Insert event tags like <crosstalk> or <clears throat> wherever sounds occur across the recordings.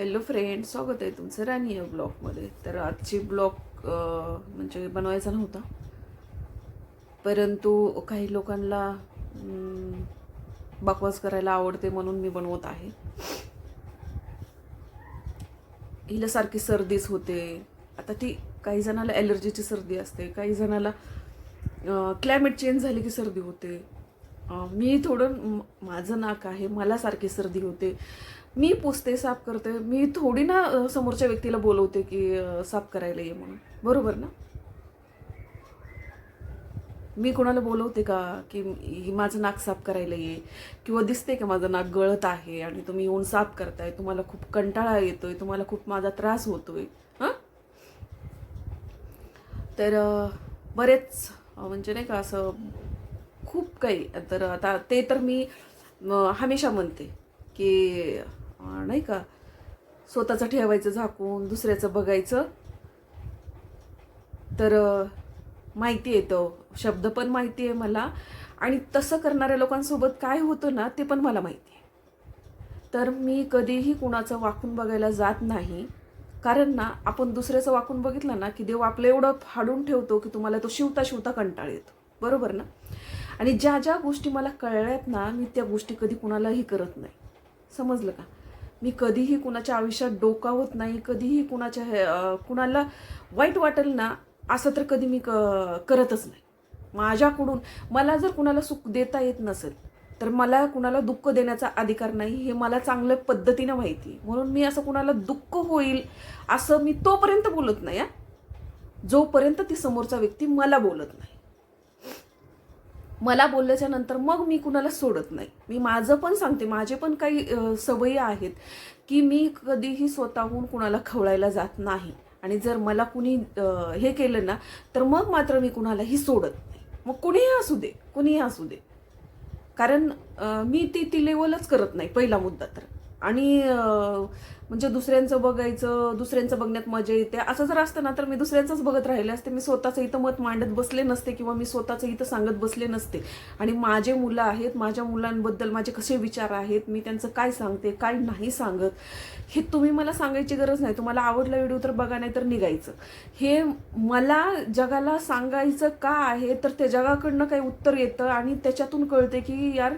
Hello friend स्वागत आहे तुमचं राणी या ब्लॉगमध्ये तर आजची ब्लॉग म्हणजे बनवायचा नव्हता. परंतु काही लोकांना बकवास करायला आवडते म्हणून मी बनवत आहे. हिला सारखी सर्दीच होते. आता ती काही जणाला ॲलर्जीची सर्दी असते. काही जणाला क्लायमेट चेंज झाली की सर्दी होते. मी थोडं माझं नाक आहे मला सारखी सर्दी होते. मी पुसते साफ करते. मी थोडी ना समोरच्या व्यक्तीला बोलवते की साफ करायला ये म्हणून. बरोबर ना? मी कोणाला बोलवते का की ही माझं नाक साफ करायला ये? किंवा दिसते का माझं नाक गळत आहे आणि तुम्ही येऊन साफ करताय? तुम्हाला खूप कंटाळा येतोय तुम्हाला खूप माझा त्रास होतोय. हां? तर बरेच म्हणजे नाही का असं खूप काही. तर आता ते तर मी हमेशा म्हणते की नाही का? स्वतःचं ठेवायचं झाकून दुसऱ्याचं बघायचं. तर माहिती येतं शब्द पण माहिती आहे मला. आणि तसं करणाऱ्या लोकांसोबत काय होतं ना ते पण मला माहिती आहे. तर मी कधीही कुणाचं वाकून बघायला जात नाही. कारण ना आपण दुसऱ्याचं वाकून बघितलं ना की देव आपलं एवढं फाडून ठेवतो की तुम्हाला तो शिवता शिवता कंटाळ येतो. बरोबर ना? आणि ज्या ज्या गोष्टी मला कळल्यात ना मी त्या गोष्टी कधी कुणालाही करत नाही. समजलं का? मी कधीही कुणाच्या आयुष्यात डोकावत नाही कधीही कुणाच्या कुणाला वाईट वाटेल ना असं तर कधी मी क करतच नाही. माझ्याकडून मला जर कुणाला सुख देता येत नसेल तर मला कुणाला दुःख देण्याचा अधिकार नाही हे मला चांगल्या पद्धतीनं माहिती म्हणून मी असं कुणाला दुःख होईल असं मी तोपर्यंत बोलत नाही जोपर्यंत ती समोरचा व्यक्ती मला बोलत नाही. मला बोलल्याच्या नंतर मग मी कुणाला सोडत नाही. मी माझं पण सांगते माझे पण काही सवयी आहेत की मी कधीही स्वतःहून कुणाला खवळायला जात नाही. आणि जर मला कुणी हे केलं ना तर मग मात्र मी कुणालाही सोडत नाही. मग कुणीही असू दे कुणीही असू दे. कारण मी ती ती लेवलच करत नाही पहिला मुद्दा तर. आणि म्हणजे दुसऱ्यांचं बघायचं दुसऱ्यांचं बघण्यात मजा येते. असं जर असतं ना तर मी दुसऱ्यांचंच बघत राहिले असते. मी स्वतःचं इथं मत मांडत बसले नसते किंवा मी स्वतःचं इथं सांगत बसले नसते. आणि माझे मुलं आहेत माझ्या मुलांबद्दल माझे कसे विचार आहेत मी त्यांचं काय सांगते काय नाही सांगत हे तुम्ही मला सांगायची गरज नाही. तुम्हाला आवडला व्हिडिओ तर बघा नाही तर निघायचं. हे मला जगाला सांगायचं का आहे तर त्या जगाकडनं काही उत्तर येतं आणि त्याच्यातून कळते की यार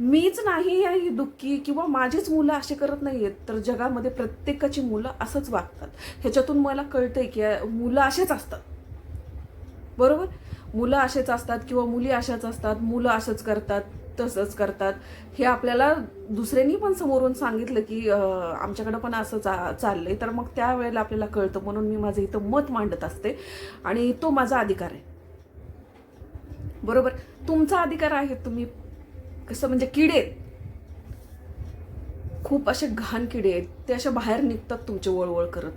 मीच नाही आहे दुःखी किंवा माझीच मुलं असे करत नाही आहेत तर जगामध्ये प्रत्येकाची मुलं असंच वागतात. ह्याच्यातून मला कळतंय की मुलं असेच असतात. बरोबर? मुलं असेच असतात किंवा मुली अशाच असतात मुलं असंच करतात तसंच करतात. हे आपल्याला दुसऱ्यांनी पण समोरून सांगितलं की आमच्याकडं पण असं चा चाललंय. तर मग त्यावेळेला आपल्याला कळतं. म्हणून मी माझं इथं मत मांडत असते. आणि तो माझा अधिकार आहे. बरोबर? तुमचा अधिकार आहे. तुम्ही कसं म्हणजे किडे खूप असे घाण किडे आहेत ते अशा बाहेर निघतात तुमचे वळवळ करत.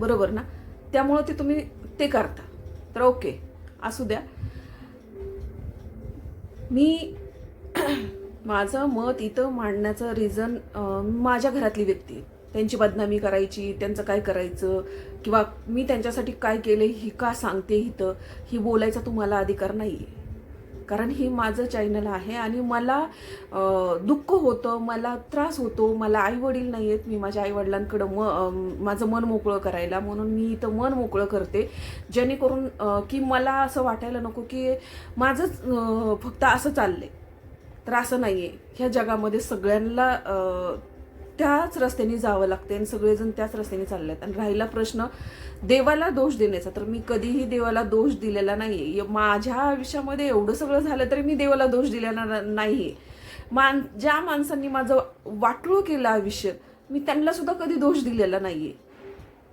बरोबर ना? त्यामुळं ते तुम्ही ते करता. तर ओके असू द्या. मी <clears throat> माझं मत इथं मांडण्याचं रिझन माझ्या घरातली व्यक्ती त्यांची बदनामी करायची त्यांचं काय करायचं किंवा मी त्यांच्यासाठी काय केलं ही का सांगते इथं? ही बोलायचा तुम्हाला अधिकार नाही आहे कारण ही माझं चॅनल आहे आणि मला दुःख होतं मला त्रास होतो मला आई वडील नाही आहेत मी माझ्या आईवडिलांकडं म माझं मन मोकळं करायला म्हणून मी इथं मन मोकळं करते. जेणेकरून की मला असं वाटायला नको की माझंच फक्त असं चाललंय. तर असं नाही आहे ह्या जगामध्ये सगळ्यांना त्याच रस्त्याने जावं लागते आणि सगळेजण त्याच रस्त्याने चालले आहेत आणि राहिला प्रश्न देवाला दोष देण्याचा. तर मी कधीही देवाला दोष दिलेला नाही आहे माझ्या आयुष्यामध्ये एवढं सगळं झालं तरी मी देवाला दोष दिलेला नाही आहे मान ज्या माणसांनी माझं वाटोळं केलं आयुष्य मी त्यांना सुद्धा कधी दोष दिलेला नाही आहे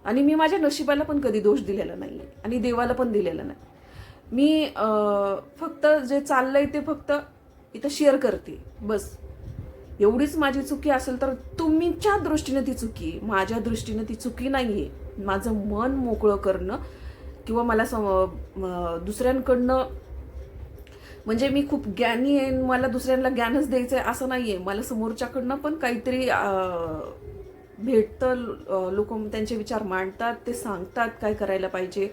आणि मी माझ्या नशिबाला पण कधी दोष दिलेला नाही आहे आणि देवाला पण दिलेला नाही. मी फक्त जे चाललं आहे ते फक्त इथं शेअर करते. बस. एवढीच माझी चुकी असेल तर तुमच्या दृष्टीने ती चुकी माझ्या दृष्टीने ती चुकी नाही आहे माझं मन मोकळं करणं किंवा मला सम दुसऱ्यांकडनं म्हणजे मी खूप ज्ञानी आहे आणि मला दुसऱ्यांना ज्ञानच द्यायचं आहे असं नाही आहे मला समोरच्याकडनं पण काहीतरी भेटतं लोक त्यांचे विचार मांडतात ते सांगतात काय करायला पाहिजे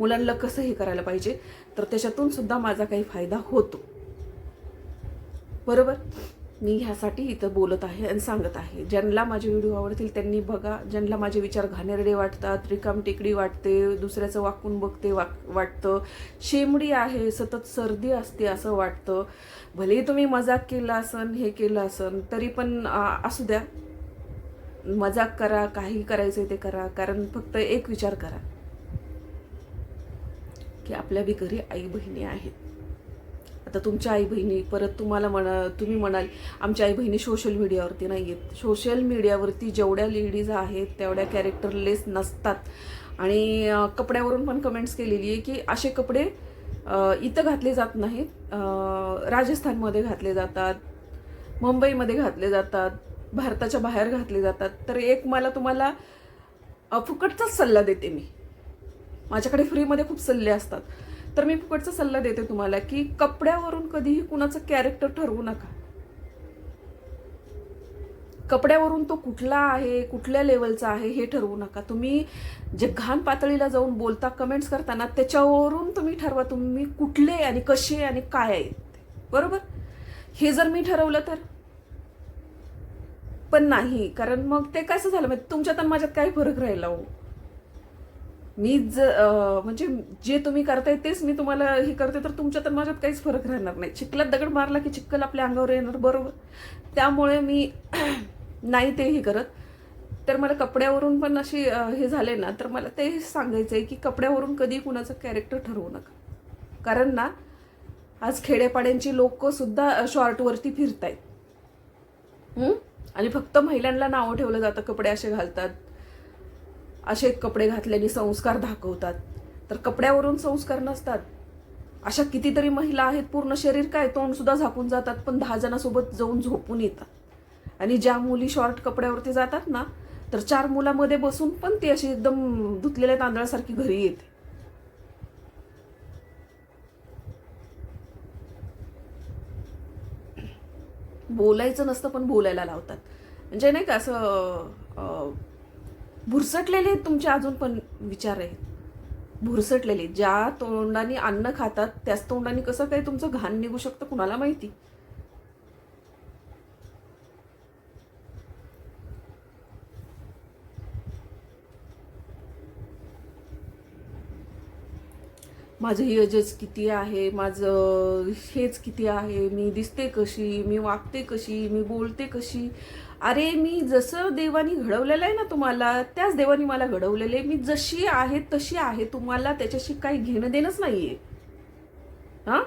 मुलांना कसं हे करायला पाहिजे. तर त्याच्यातून सुद्धा माझा काही फायदा होतो. बरोबर? मी ह्यासाठी इथं बोलत आहे आणि सांगत आहे. ज्यांना माझे व्हिडिओ आवडतील त्यांनी बघा. ज्यांना माझे विचार घाणेरडे वाटतात रिकाम टेकडी वाटते दुसऱ्याचं वाकून बघते वाक वाटतं. शेमडी आहे सतत सर्दी असते असं वाटतं. भलेही तुम्ही मजाक केला असन हे केलं असन तरी पण असू द्या. मजाक करा काही करायचं ते करा. कारण फक्त एक विचार करा. की आपल्या बी घरी आई बहिणी आहेत. आता तुमच्या आई बहिणी परत तुम्हाला म्हणा तुम्ही म्हणाल आमच्या आई बहिणी सोशल मीडियावरती नाही आहेत सोशल मीडियावरती जेवढ्या लेडीज आहेत तेवढ्या कॅरेक्टरलेस नसतात. आणि कपड्यावरून पण कमेंट्स केलेली आहे की असे कपडे इथं घातले जात नाहीत. राजस्थानमध्ये घातले जातात मुंबईमध्ये घातले जातात भारताच्या बाहेर घातले जातात. तर एक मला तुम्हाला फुकटचाच सल्ला देते मी. माझ्याकडे फ्रीमध्ये खूप सल्ले असतात. तर मी फुकटचा सल्ला देते तुम्हाला की कपड्यावरून कधीही कुणाचं कॅरेक्टर ठरवू नका. कपड्यावरून तो कुठला आहे कुठल्या लेवलचा आहे हे ठरवू नका. तुम्ही जे घाण पातळीला जाऊन बोलता कमेंट्स करताना त्याच्यावरून तुम्ही ठरवा तुम्ही कुठले आणि कसे आणि काय आहेत बरोबर? हे जर मी ठरवलं तर? पण नाही कारण मग ते कसं झालं? म्हणजे तुमच्यात आणि माझ्यात काय फरक राहिला हो. मी ज म्हणजे जे तुम्ही करताय तेच मी तुम्हाला हे करते तर तुमच्या तर माझ्यात काहीच फरक राहणार नाही. चिखलात दगड मारला की चिखल आपल्या अंगावर येणार बरोबर. त्यामुळे मी <clears throat> नाही ते हे करत. तर मला कपड्यावरून पण अशी हे झाले ना तर मला ते सांगायचं आहे की कपड्यावरून कधी कुणाचं कॅरेक्टर ठरवू नका. कारण ना आज खेड्यापाड्यांची लोकंसुद्धा शॉर्टवरती फिरत आहेत आणि फक्त महिलांना नावं ठेवलं जातं कपडे असे घालतात. असे कपडे घातल्याने संस्कार दाखवतात. तर कपड्यावरून संस्कार नसतात. अशा कितीतरी महिला आहेत पूर्ण शरीर काय तोंड सुद्धा झाकून जातात पण दहा जणांसोबत जाऊन झोपून येतात. आणि ज्या मुली शॉर्ट कपड्यावरती जातात ना तर चार मुलामध्ये बसून पण ती अशी एकदम धुतलेल्या तांदळासारखी घरी येते. बोलायचं नसतं पण बोलायला लावतात. म्हणजे नाही का असं भुरसटलेले तुमचे अजून पण विचार आहेत. भुरसटलेले ज्या तोंडाने अन्न खातात त्याच तोंडाने कसं काही तुमचं घाण निघू शकतं कुणाला माहिती? माझं यजच किती आहे माझं हेच किती आहे मी दिसते कशी मी वागते कशी मी बोलते कशी अरे मी जसं देवानी घडवलेलं आहे ना तुम्हाला त्याच देवानी मला घडवलेलं आहे. मी जशी आहे तशी आहे. तुम्हाला त्याच्याशी काही घेणं देणंच नाहीये. हां?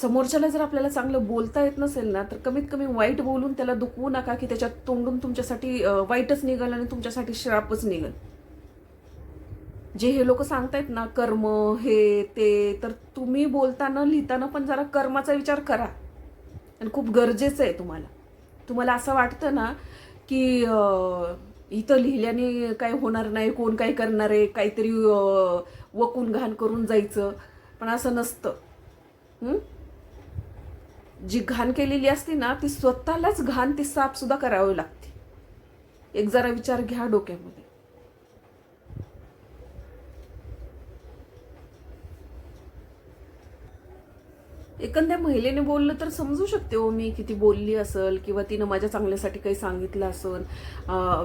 समोरच्याला जर आपल्याला चांगलं बोलता येत नसेल ना तर कमीत कमी वाईट बोलून त्याला दुखवू नका की त्याच्यात तोंडून तुमच्यासाठी वाईटच निघल आणि तुमच्यासाठी श्रापच निघल. जे हे लोक सांगतायत ना कर्म हे ते तर तुम्ही बोलताना लिहिताना पण जरा कर्माचा विचार करा. आणि खूप गरजेचं आहे तुम्हाला. तुम्हाला असं वाटतं ना की इथं लिहिल्याने काय होणार नाही कोण काय करणार आहे काहीतरी वकून घाण करून जायचं. पण असं नसतं. जी घाण केलेली असते ना ती स्वतःलाच घाण ती साफ सुद्धा करावी लागते. एक जरा विचार घ्या डोक्यामध्ये. एखाद्या महिलेने बोललं तर समजू शकते हो मी किती बोलली असेल किंवा तिनं माझ्या चांगल्यासाठी काही सांगितलं असेल.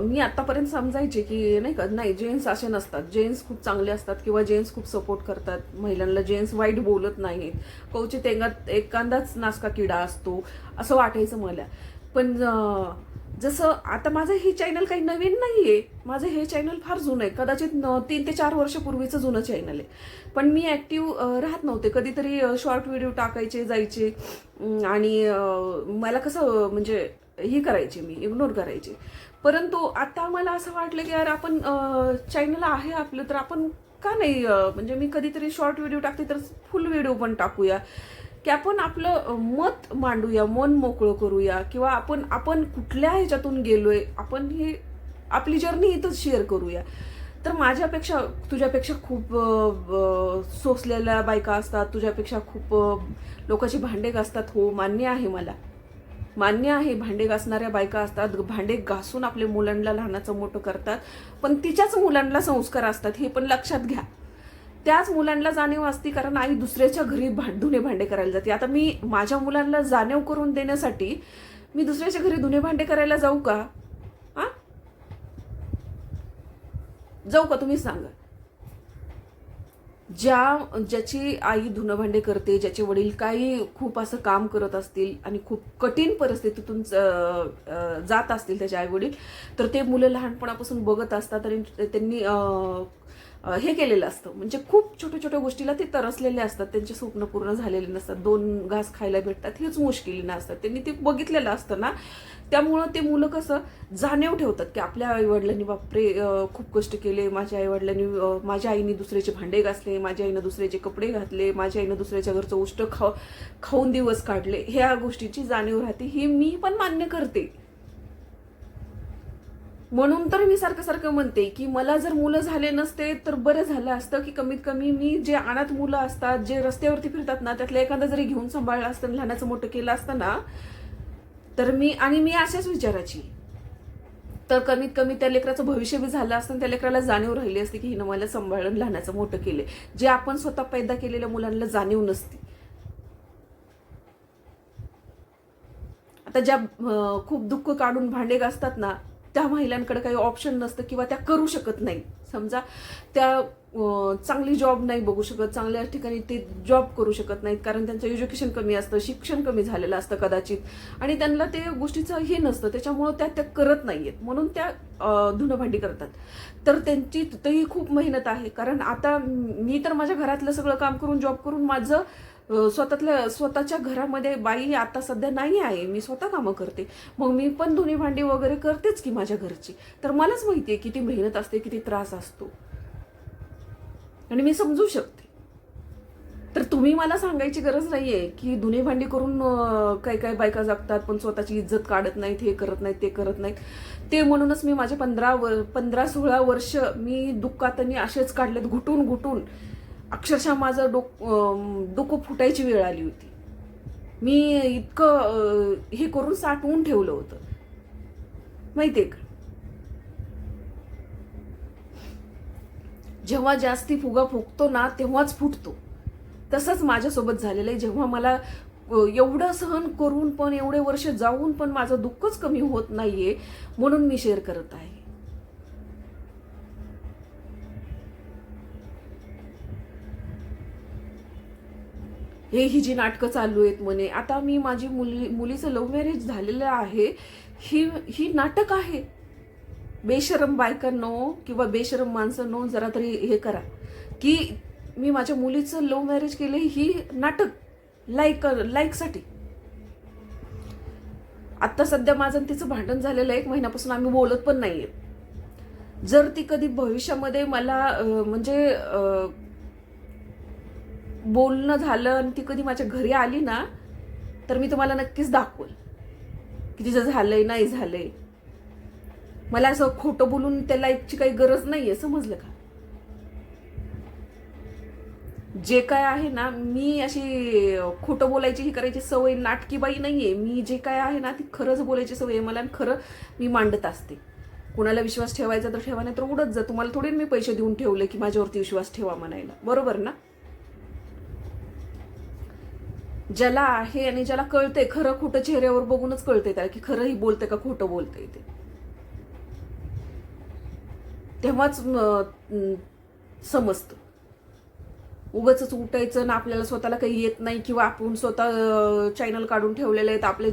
मी आतापर्यंत समजायचे की नाही का नाही जेंट्स असे नसतात. जेंट्स खूप चांगले असतात किंवा जेंट्स खूप सपोर्ट करतात. महिलांना जेंट्स वाईट बोलत नाहीत. कवचित एकात एखादाच नासका किडा असतो असं वाटायचं मला. पण जसं आता माझं हे चॅनल काही नवीन नाही आहे माझं हे चॅनल फार जुनं आहे. कदाचित न- तीन ते चार वर्षापूर्वीचं जुनं चॅनल आहे. पण मी ॲक्टिव्ह राहत नव्हते. कधीतरी शॉर्ट व्हिडिओ टाकायचे जायचे. आणि मला कसं म्हणजे हे करायचे मी इग्नोर करायचे. परंतु आता मला असं वाटलं की यार आपण चॅनल आहे आपलं तर आपण का नाही म्हणजे मी कधीतरी शॉर्ट व्हिडिओ टाकते तर फुल व्हिडिओ पण टाकूया. की आपण आपलं मत मांडूया मन मोकळं करूया किंवा आपण आपण कुठल्या ह्याच्यातून गेलोय आपण ही आपली जर्नी इथंच शेअर करूया. तर माझ्यापेक्षा तुझ्यापेक्षा खूप सोसलेल्या बायका असतात तुझ्यापेक्षा खूप लोकांची भांडे घासतात. हो मान्य आहे मला. मान्य आहे भांडे घासणाऱ्या बायका असतात भांडे घासून आपल्या मुलांना लहानाचं मोठं करतात. पण तिच्याच मुलांना संस्कार असतात हे पण लक्षात घ्या. त्याच मुलांना जाणीव असती कारण आई दुसऱ्याच्या घरी भांड धुणे भांडे करायला जाते. आता मी माझ्या मुलांना जाणीव करून देण्यासाठी मी दुसऱ्याच्या घरी धुणे भांडे करायला जाऊ का? हा जाऊ का तुम्ही सांगा. ज्या ज्याची आई धुणं भांडे करते ज्याचे वडील काही खूप असं काम करत असतील आणि खूप कठीण परिस्थितीतून जात असतील त्याचे आई वडील तर ते मुलं लहानपणापासून बघत असतात आणि त्यांनी हे केलेलं असतं. म्हणजे खूप छोट्या छोट्या गोष्टीला ते तरसलेले असतात. त्यांचे स्वप्न पूर्ण झालेले नसतात. दोन घास खायला भेटतात. हेच मुश्किलीनं असतात त्यांनी ते बघितलेलं असतं ना. त्यामुळं ते मुलं कसं जाणीव ठेवतात की आपल्या आईवडिलांनी बापरे खूप कष्ट केले. माझ्या आईवडिलांनी माझ्या आईने दुसऱ्याचे भांडे घासले. माझ्या आईनं दुसऱ्याचे कपडे घातले. माझ्या आईनं दुसऱ्याच्या घरचं उष्ट खाऊ खाऊन दिवस काढले. ह्या गोष्टीची जाणीव राहते. हे मी पण मान्य करते. म्हणून तर मी सारखं सारखं म्हणते की मला जर मुलं झाले नसते तर बरं झालं असतं की कमीत कमी मी जे अनाथ मुलं असतात जे रस्त्यावरती फिरतात ना त्यातलं एखादा जरी घेऊन सांभाळलं असतं आणि लहानाचं मोठं केलं असतं ना तर मी आणि मी अशाच विचाराची. तर कमीत कमी त्या लेकराचं भविष्य बी झालं असतं त्या लेकराला जाणीव राहिली असती की हिनं मला सांभाळून लहानाचं मोठं केले. जे आपण स्वतः पैदा केलेल्या मुलांना जाणीव नसती. आता ज्या खूप दुःख काढून भांडे घासतात ना त्या महिलांकडे काही ऑप्शन नसतं किंवा त्या करू शकत नाही. समजा त्या चांगली जॉब नाही बघू शकत चांगल्या ठिकाणी ते जॉब करू शकत नाहीत कारण त्यांचं एज्युकेशन कमी असतं शिक्षण कमी झालेलं असतं कदाचित. आणि त्यांना ते गोष्टीचं हे नसतं त्याच्यामुळं त्या त्या करत नाही आहेत म्हणून त्या अं, धुणं भांडी करतात. तर त्यांची तिथंही खूप मेहनत आहे. कारण आता मी तर माझ्या घरातलं सगळं काम करून जॉब करून माझं स्वतःतल्या स्वतःच्या घरामध्ये बाई आता सध्या नाही आहे मी स्वतः कामं करते. मग मी पण धुणी भांडी वगैरे करतेच की माझ्या घरची. तर मलाच माहिती आहे किती मेहनत असते किती त्रास असतो. आणि मी समजू शकते. तर तुम्ही मला सांगायची गरज नाही आहे की धुणी भांडी करून काही काही बायका जगतात पण स्वतःची इज्जत काढत नाहीत हे करत नाहीत ते करत नाहीत. ते म्हणूनच मी माझे पंधरा वर पंधरा सोळा वर्ष मी दुःखात आणि असेच काढलेत घुटून घुटून. अक्षरशः माझं डोक डोकं फुटायची वेळ आली होती. मी इतकं हे करून साठवून ठेवलं होतं. माहितीये का? जेव्हा जास्ती फुगा फुगतो ना तेव्हाच फुटतो. तसंच माझ्यासोबत झालेलं आहे. जेव्हा मला एवढं सहन करून पण एवढे वर्ष जाऊन पण माझं दुःखच कमी होत नाहीये म्हणून मी शेअर करत आहे. हे ही जी नाटकं चालू आहेत म्हणे आता मी माझी मुली मुलीचं लव्ह मॅरेज झालेलं आहे ही ही नाटक आहे. बेशरम बायकांनो किंवा बेशरम माणसांनो जरा तरी हे करा. की मी माझ्या मुलीचं लव्ह मॅरेज केलं ही नाटक लाईक लाईकसाठी आत्ता सध्या माझं तिचं भांडण झालेलं आहे एक महिन्यापासून आम्ही बोलत पण नाहीये. जर ती कधी भविष्यामध्ये मला म्हणजे बोलणं झालं आणि ती कधी माझ्या घरी आली ना तर मी तुम्हाला नक्कीच दाखवेल की तिचं झालंय नाही झालंय. मला असं खोटं बोलून त्या लाईकची काही गरज नाहीये समजलं का? जे काय आहे ना मी अशी खोटं बोलायची ही करायची सवय नाटकीबाई नाहीये. मी जे काय आहे ना ती खरंच बोलायची सवय आहे. मला खरं मी मांडत असते. कुणाला विश्वास ठेवायचा तर ठेवा नाही तर उडत जा. तुम्हाला थोडे मी पैसे देऊन ठेवले की माझ्यावरती विश्वास ठेवा म्हणायला. बरोबर ना? ज्याला आहे आणि ज्याला कळते खरं खोटं चेहऱ्यावर बघूनच कळते त्याला की खरं ही बोलते का खोटं बोलते ते. तेव्हाच समजतं. उगच उठायचं ना आपल्याला स्वतःला काही येत नाही किंवा आपण स्वतः चॅनल काढून ठेवलेले आहेत आपले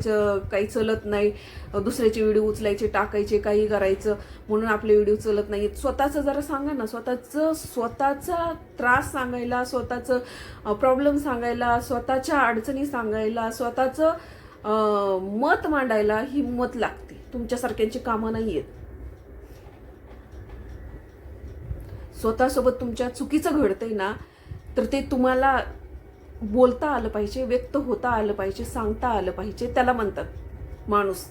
काही चलत नाही दुसऱ्याचे व्हिडिओ उचलायचे टाकायचे काही करायचं म्हणून आपले व्हिडिओ चलत नाही स्वतःचं जरा सांगा ना स्वतःचं स्वतःचा त्रास सांगायला स्वतःचं प्रॉब्लेम सांगायला स्वतःच्या अडचणी सांगायला स्वतःचं मत मांडायला हिंमत लागते. तुमच्यासारख्यांची कामं नाही आहेत स्वतःसोबत तुमच्या चुकीचं घडतंय ना तर ते तुम्हाला बोलता आलं पाहिजे व्यक्त होता आलं पाहिजे सांगता आलं पाहिजे त्याला म्हणतात माणूस.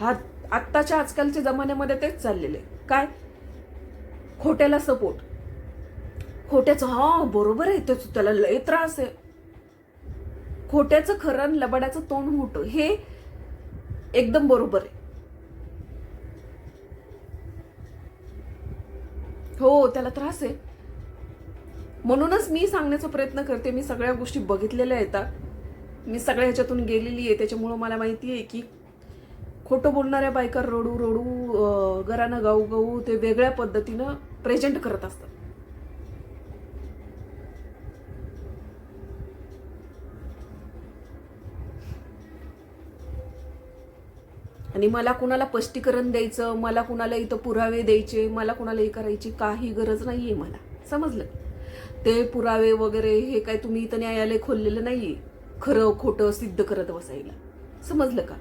हा आत्ताच्या आजकालच्या जमान्यामध्ये तेच चाललेले आहे. काय? खोट्याला सपोर्ट खोट्याचं हा बरोबर आहे त्याच त्याला लय त्रास आहे. खोट्याचं खरं आणि तोंड मोठं हे एकदम बरोबर आहे. हो त्याला त्रास आहे. म्हणूनच मी सांगण्याचा प्रयत्न करते मी सगळ्या गोष्टी बघितलेल्या आहेत मी सगळ्या ह्याच्यातून गेलेली आहे त्याच्यामुळं मला माहिती आहे की खोटं बोलणाऱ्या बायका रडू रडू घरानं गाऊ गाऊ ते वेगळ्या पद्धतीनं प्रेझेंट करत असतात. आणि मला कुणाला स्पष्टीकरण द्यायचं मला कुणाला इथं पुरावे द्यायचे मला कुणाला हे करायची काही गरज नाही आहे मला. समजलं? ते पुरावे वगैरे हे काय तुम्ही इथं न्यायालय खोललेलं नाही खरं खोटं सिद्ध करत बसायला. समजलं का?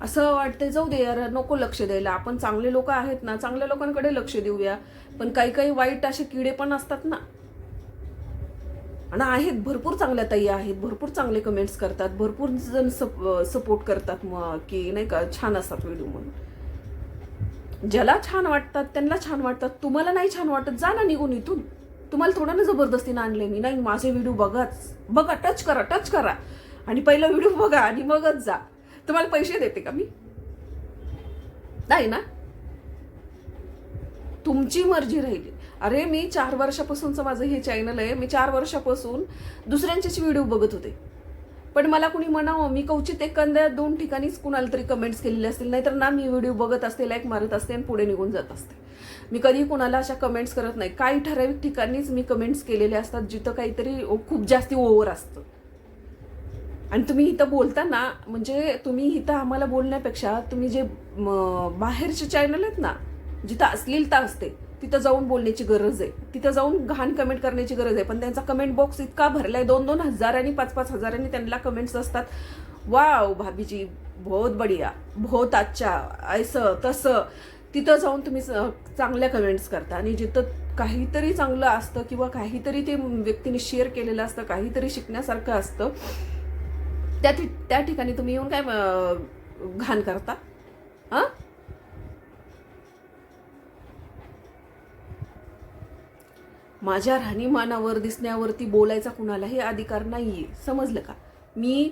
असं वाटतंय जाऊ दे यार नको लक्ष द्यायला. आपण चांगले लोक आहेत ना चांगल्या लोकांकडे लक्ष देऊया. पण काही काही वाईट असे किडे पण असतात ना. आणि आहेत भरपूर चांगल्या ताई आहेत भरपूर चांगले कमेंट्स करतात भरपूर जण सप सपोर्ट करतात मग की नाही का छान असतात व्हिडिओ म्हणून. ज्याला छान वाटतात त्यांना छान वाटतात. तुम्हाला नाही छान वाटत जा ना निघून इथून. तुम्हाला थोडं ना जबरदस्तीनं आणले मी. नाही माझे व्हिडिओ बघाच. बघा टच करा टच करा. आणि पहिला व्हिडिओ बघा आणि मगच जा. तुम्हाला पैसे देते का मी? नाही ना? तुमची मर्जी राहिली. अरे मी चार वर्षापासूनचं माझं हे चॅनल आहे. मी चार वर्षापासून दुसऱ्यांचेच व्हिडिओ बघत होते. पण मला कुणी म्हणावं मी कवचित एखाद्या दोन ठिकाणीच कुणाला तरी कमेंट्स केलेले असतील. नाहीतर ना मी व्हिडिओ बघत असते लाईक मारत असते आणि पुढे निघून जात असते. मी कधी कुणाला अशा कमेंट्स करत नाही. काही ठराविक ठिकाणीच मी कमेंट्स केलेले असतात जिथं काहीतरी खूप जास्ती ओव्हर असतं. आणि तुम्ही इथं बोलता ना म्हणजे तुम्ही इथं आम्हाला बोलण्यापेक्षा तुम्ही जे बाहेरचे चॅनल आहेत ना जिथं अश्लीलता असते तिथं जाऊन बोलण्याची गरज आहे. तिथं जाऊन घाण कमेंट करण्याची गरज आहे. पण त्यांचा कमेंट बॉक्स इतका भरलाय दोन दोन हजारांनी पाच पाच हजारांनी त्यांना कमेंट्स असतात. वाव भाभीजी बहुत बढिया बहुत अच्छा ऐसं तसं. तिथं जाऊन तुम्ही चांगल्या कमेंट्स करता. आणि जिथं काहीतरी चांगलं असतं किंवा काहीतरी ते व्यक्तीने शेअर केलेलं असतं काहीतरी शिकण्यासारखं असतं त्या ठि- त्या ठिकाणी तुम्ही येऊन काय घाण करता? हां? माझ्या राहणीमानावर दिसण्यावरती बोलायचा कुणालाही अधिकार नाही आहे समजलं का? मी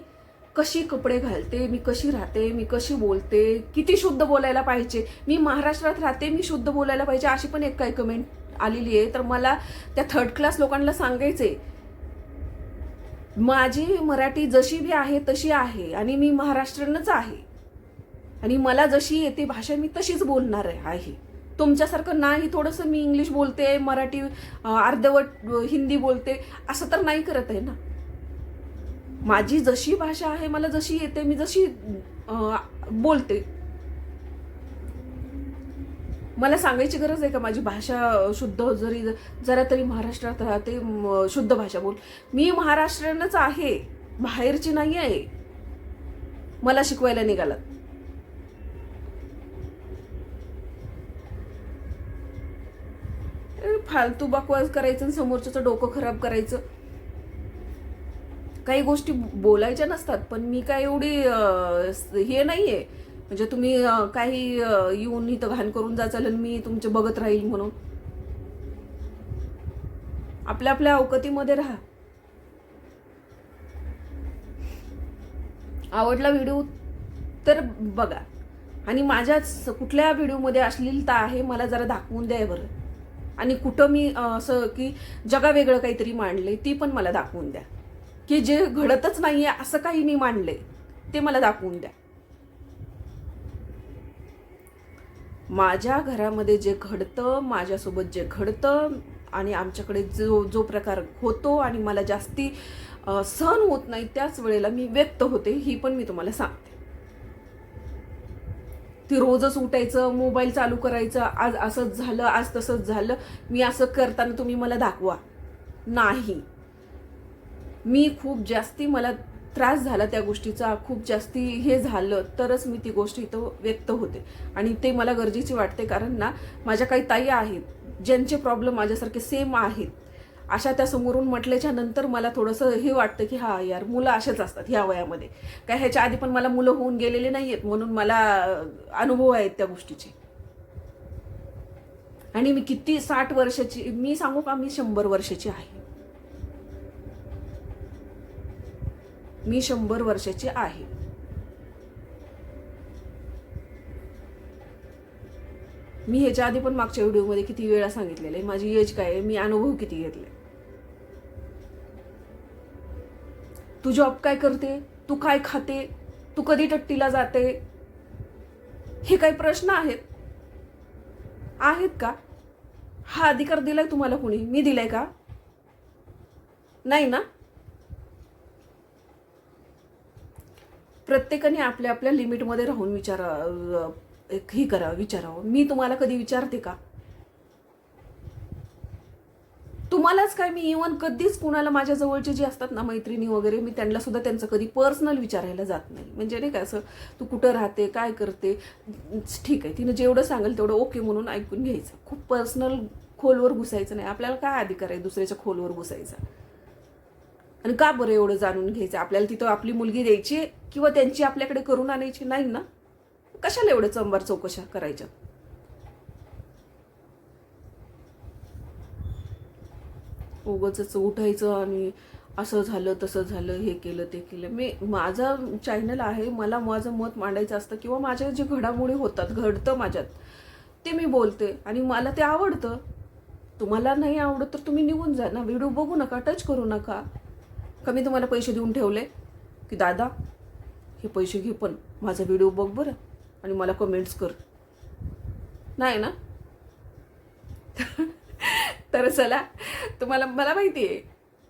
कशी कपडे घालते मी कशी राहते मी कशी बोलते किती शुद्ध बोलायला पाहिजे? मी महाराष्ट्रात राहते मी शुद्ध बोलायला पाहिजे अशी पण एक काही कमेंट आलेली आहे. तर मला त्या थर्ड क्लास लोकांना सांगायचे माझी मराठी जशी बी आहे तशी आहे आणि मी महाराष्ट्रीयनच आहे. आणि मला जशी येते भाषा मी तशीच बोलणार आहे आहे. तुमच्यासारखं नाही थोडंसं मी इंग्लिश बोलते मराठी अर्धवट हिंदी बोलते असं तर नाही करत आहे ना. माझी जशी भाषा आहे मला जशी येते मी जशी बोलते. मला सांगायची गरज आहे का? माझी भाषा शुद्ध जरी जरा तरी महाराष्ट्रात राहते शुद्ध भाषा बोल. मी महाराष्ट्रीयनच आहे बाहेरची नाही आहे. मला शिकवायला निघालात. फालतू बकवास करायचं आणि समोरच्याचं डोकं खराब करायचं. काही गोष्टी बोलायच्या नसतात पण मी काय एवढी हे नाही आहे म्हणजे तुम्ही काही येऊन इथं घाण करून जाचाल आणि मी तुमचे बघत राहील म्हणून. आपल्या आपल्या अवकतीमध्ये राहा. आवडला व्हिडिओ तर बघा. आणि माझ्याच कुठल्या व्हिडिओमध्ये अश्लीलता आहे मला जरा दाखवून द्या बरं. आणि कुठं मी असं की जगावेगळं काहीतरी मांडले ती पण मला दाखवून द्या. की जे घडतच आहे असं काही मी मांडले ते मला दाखवून द्या. माझ्या घरामध्ये जे घडतं माझ्यासोबत जे घडतं आणि आमच्याकडे जो जो प्रकार होतो आणि मला जास्ती सहन होत नाही त्याच वेळेला मी व्यक्त होते ही पण मी तुम्हाला सांगते. ती रोजच उठायचं मोबाईल चालू करायचं आज असंच झालं आज तसंच झालं मी असं करताना तुम्ही मला दाखवा. नाही. मी खूप जास्ती मला त्रास झाला त्या गोष्टीचा खूप जास्ती हे झालं तरच मी ती गोष्ट इथं व्यक्त होते. आणि ते मला गरजेचे वाटते कारण ना माझ्या काही ताई आहेत ज्यांचे प्रॉब्लेम माझ्यासारखे सेम आहेत अशा त्या समोरून म्हटल्याच्या नंतर मला थोडंसं हे वाटतं की हा यार मुलं असेच असतात ह्या वयामध्ये. काय ह्याच्या आधी पण मला मुलं होऊन गेलेले नाही आहेत म्हणून मला अनुभव आहेत त्या गोष्टीचे. आणि मी किती साठ वर्षाची मी सांगू का मी शंभर वर्षाची आहे. मी शंभर वर्षाची आहे. मी ह्याच्या आधी पण मागच्या व्हिडिओमध्ये किती वेळा सांगितलेलं आहे माझी एज काय आहे मी अनुभव किती घेतले? तू जॉब काय करते? तू काय खाते? तू कधी टट्टीला जाते? हे काही प्रश्न आहेत. आहेत का? हा अधिकार दिलाय तुम्हाला कुणी? मी दिलाय का? नाही ना? प्रत्येकाने आपल्या आपल्या लिमिटमध्ये राहून विचार ही करावं विचारावं. मी तुम्हाला कधी विचारते का? तुम्हालाच काय? मी इवन कधीच कुणाला माझ्या जवळचे जे असतात ना मैत्रिणी वगैरे मी त्यांना सुद्धा त्यांचं कधी पर्सनल विचारायला जात नाही. म्हणजे नाही का असं तू कुठं राहते? काय करते? ठीक आहे तिनं जेवढं सांगेल तेवढं ओके म्हणून ऐकून घ्यायचं. खूप पर्सनल खोलवर घुसायचं नाही. आपल्याला काय अधिकार आहे दुसऱ्याच्या खोलवर घुसायचा? आणि का बरं एवढं जाणून घ्यायचं? आपल्याला तिथं आपली मुलगी द्यायची किंवा त्यांची आपल्याकडे करून आणायची? नाही ना. कशाला एवढं चंबार चौकशा करायच्या? उगच उठायचं आणि असं झालं तसं झालं हे केलं ते केलं. मी माझं चॅनल आहे मला माझं मत मांडायचं असतं किंवा माझ्या जे घडामोडी होतात घडतं माझ्यात ते मी बोलते आणि मला ते आवडतं. तुम्हाला नाही आवडत तर तुम्ही निघून जा. ना व्हिडिओ बघू नका टच करू नका. का मी तुम्हाला पैसे देऊन ठेवले? की दादा हे पैसे घे पण माझा व्हिडिओ बघ बरं. आणि मला कमेंट्स कर. नाही ना? तर चला तुम्हाला मला माहिती आहे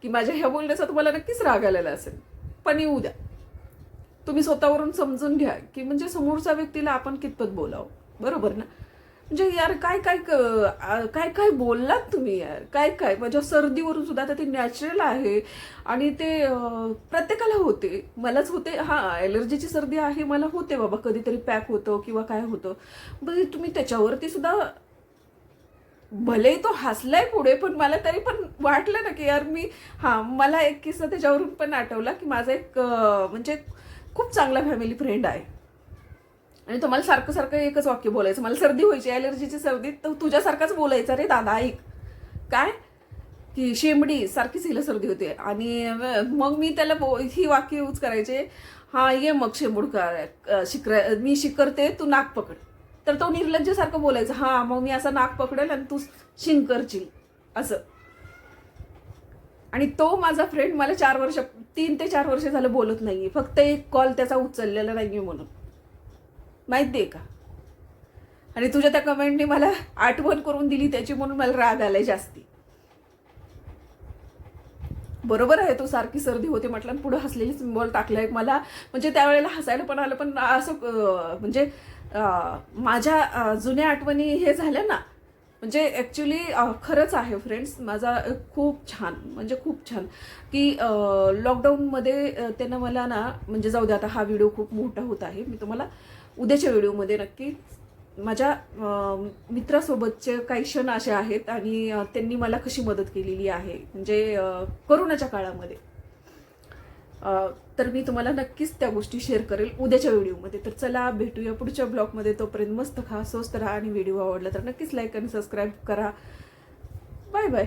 की माझ्या ह्या बोलण्याचा तुम्हाला नक्कीच राग आलेला असेल. पण येऊ द्या. तुम्ही स्वतःवरून समजून घ्या की म्हणजे समोरच्या व्यक्तीला आपण कितपत बोलावं. बरोबर ना? म्हणजे यार काय काय क- काय काय बोललात तुम्ही यार? काय काय? माझ्या सर्दीवरून सुद्धा आता ते नॅचरल आहे. आणि ते प्रत्येकाला होते. मलाच होते. हा ॲलर्जीची सर्दी आहे मला होते बाबा. कधीतरी पॅक होतं किंवा काय होतं. म्हणजे तुम्ही त्याच्यावरती सुद्धा भले तो हसलाय पुढे पण मला तरी पण वाटलं ना की यार मी हा मला एक किस्सा त्याच्यावरून पण आठवला की माझा एक म्हणजे खूप चांगला फॅमिली फ्रेंड आहे. आणि तो मला सारखं सारखं एकच वाक्य बोलायचं. मला सर्दी व्हायची ॲलर्जीची सर्दी तर तुझ्यासारखाच बोलायचा रे दादा ऐक. काय? की शेंबडी सारखीच हिला सर्दी होते. आणि मग मी त्याला बो ही वाक्य यूज करायचे हां ये मग शेंबुडकर शिकर मी शिकरते तू नाक पकड. तर तो निर्लज्जसारखं बोलायचं हां मग मी असं नाक पकडेल आणि तू शिंकरची असं. आणि तो माझा फ्रेंड मला चार वर्ष तीन ते चार वर्ष झालं बोलत नाही फक्त एक कॉल त्याचा उचललेला नाहीये म्हणून. माहिती आहे का? आणि तुझ्या त्या कमेंटने मला आठवण करून दिली त्याची म्हणून मला राग आलाय जास्ती. बरोबर आहे तो सारखी सर्दी होते म्हटलं पुढं पुढे हसलेली सिम्बॉल टाकलाय मला. म्हणजे त्यावेळेला हसायला पण आलं पण असं म्हणजे माझ्या जुन्या आठवणी हे झाल्या ना. म्हणजे ॲक्च्युली खरंच आहे फ्रेंड्स माझा खूप छान म्हणजे खूप छान. की लॉकडाऊनमध्ये त्यानं मला ना म्हणजे जाऊ दे आता हा व्हिडिओ खूप मोठा होत आहे मी तुम्हाला उद्याच्या व्हिडिओमध्ये नक्की माझ्या मित्रासोबतचे काही क्षण असे आहेत आणि त्यांनी मला कशी मदत केलेली आहे. म्हणजे करोनाच्या काळामध्ये. तर मी तुम्हाला नक्कीच त्या गोष्टी शेअर करेल उद्याच्या व्हिडिओमध्ये. तर चला भेटूया पुढच्या ब्लॉगमध्ये. तोपर्यंत मस्त खा स्वस्त राहा आणि व्हिडिओ आवडला तर नक्कीच लाईक आणि सबस्क्राईब करा. Bye bye